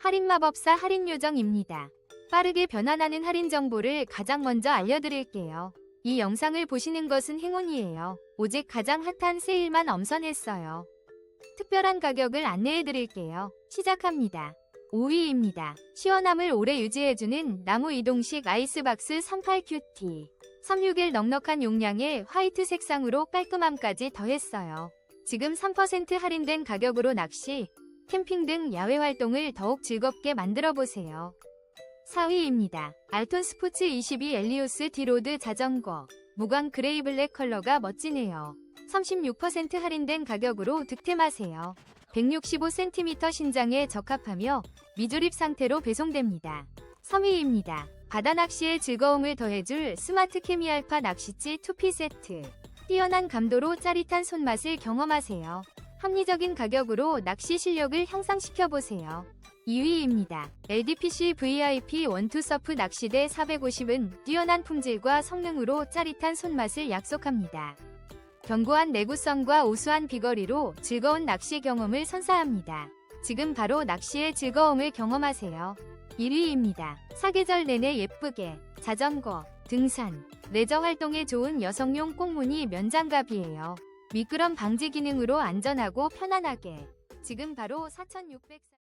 할인마법사 할인요정입니다. 빠르게 변환하는 할인 정보를 가장 먼저 알려드릴게요. 이 영상을 보시는 것은 행운이에요. 오직 가장 핫한 세일만 엄선했어요. 특별한 가격을 안내해드릴게요. 시작합니다. 5위입니다. 시원함을 오래 유지해주는 나무 이동식 아이스박스 38QT. 36일 넉넉한 용량에 화이트 색상으로 깔끔함까지 더했어요. 지금 3% 할인된 가격으로 낚시, 캠핑 등 야외 활동을 더욱 즐겁게 만들어 보세요. 4위입니다. 알톤 스포츠 22 엘리오스 디로드 자전거. 무광 그레이 블랙 컬러가 멋지네요. 36% 할인된 가격으로 득템하세요. 165cm 신장에 적합하며 미조립 상태로 배송됩니다. 3위입니다. 바다 낚시의 즐거움을 더해줄 스마트 케미 알파 낚시치 2피 세트. 뛰어난 감도로 짜릿한 손맛을 경험하세요. 합리적인 가격으로 낚시 실력을 향상시켜 보세요. 2위입니다. LDPC VIP 원투 서프 낚시대 450은 뛰어난 품질과 성능으로 짜릿한 손맛을 약속합니다. 견고한 내구성과 우수한 비거리로 즐거운 낚시 경험을 선사합니다. 지금 바로 낚시의 즐거움을 경험하세요. 1위입니다. 사계절 내내 예쁘게 자전거, 등산, 레저 활동에 좋은 여성용 꽁무니 면장갑이에요. 미끄럼 방지 기능으로 안전하고 편안하게. 지금 바로 4600